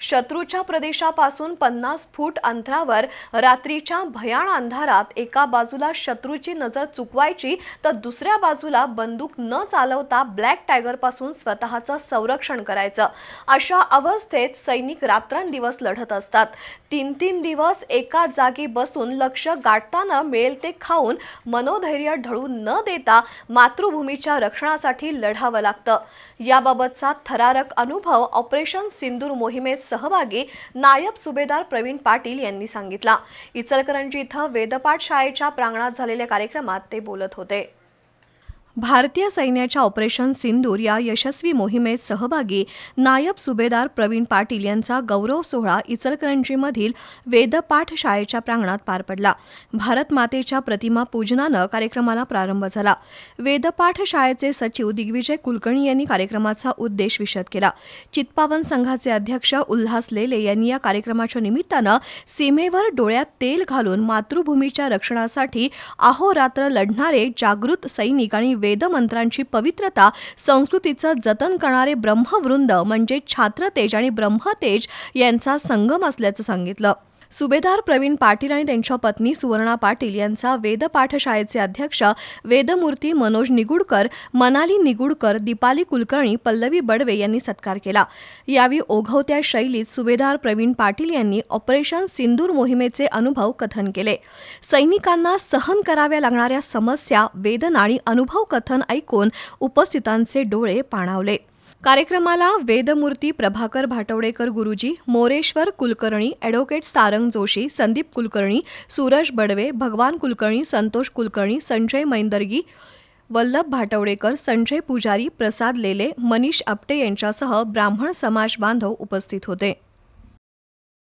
शत्रूच्या प्रदेशापासून पन्नास फूट अंतरावर रात्रीच्या भयाण अंधारात एका बाजूला शत्रूची नजर चुकवायची तर दुसऱ्या बाजूला बंदूक न चालवता ब्लॅक टायगरपासून स्वतःचं संरक्षण करायचं. अशा अवस्थेत सैनिक रात्रंदिवस लढत असतात. तीन तीन दिवस एका जागी बसून लक्ष गाठताना मिळेल ते खाऊन मनोधैर्य ढळू न देता मातृभूमीच्या रक्षणासाठी लढावं लागतं. याबाबतचा थरारक अनुभव ऑपरेशन सिंदूर मोहिमेत सहभागी नायब सुभेदार प्रवीण पाटील यांनी सांगितला. इचलकरंजी इथं वेदपाठ शाळेच्या प्रांगणात झालेल्या कार्यक्रमात ते बोलत होते. भारतीय सैन्याच्या ऑपरेशन सिंदूर या यशस्वी मोहिमेत सहभागी नायब सुभेदार प्रवीण पाटील यांचा गौरव सोहळा इचलकरंजीमधील वेदपाठ शाळेच्या प्रांगणात पार पडला. भारत मातेच्या प्रतिमा पूजनानं कार्यक्रमाला प्रारंभ झाला. वेदपाठ शाळेचे सचिव दिग्विजय कुलकर्णी यांनी कार्यक्रमाचा उद्देश विशद केला. चित्पावन संघाचे अध्यक्ष उल्हास लेले यांनी या कार्यक्रमाच्या निमित्तानं सीमेवर डोळ्यात तेल घालून मातृभूमीच्या रक्षणासाठी अहोरात्र लढणारे जागृत सैनिक आणि वेदमंत्रांची पवित्रता संस्कृतीचं जतन करणारे ब्रह्मवृंद म्हणजे छात्रतेज आणि ब्रह्मतेज यांचा संगम असल्याचं सांगितलं. सुभेदार प्रवीण पाटील आणि त्यांच्या पत्नी सुवर्णा पाटील यांचा वेद पाठशाळेचे अध्यक्ष वेदमूर्ती मनोज निगुडकर मनाली निगुडकर दीपाली कुलकर्णी पल्लवी बडवे यांनी सत्कार केला. यावेळी ओघवत्या शैलीत सुभेदार प्रवीण पाटील यांनी ऑपरेशन सिंदूर मोहिमेचे अनुभव कथन केले. सैनिकांना सहन कराव्या लागणाऱ्या समस्या वेदना आणि अनुभव कथन ऐकून उपस्थितांचे डोळे पाणावले. कार्यक्रमाला वेदमूर्ती प्रभाकर भाटवडेकर गुरुजी मोरेश्वर कुलकर्णी ॲडव्होकेट सारंग जोशी संदीप कुलकर्णी सूरज बडवे भगवान कुलकर्णी संतोष कुलकर्णी संजय मैंदर्गी वल्लभ भाटवडेकर संजय पुजारी प्रसाद लेले मनीष आपटे यांच्यासह ब्राह्मण समाज बांधव उपस्थित होते.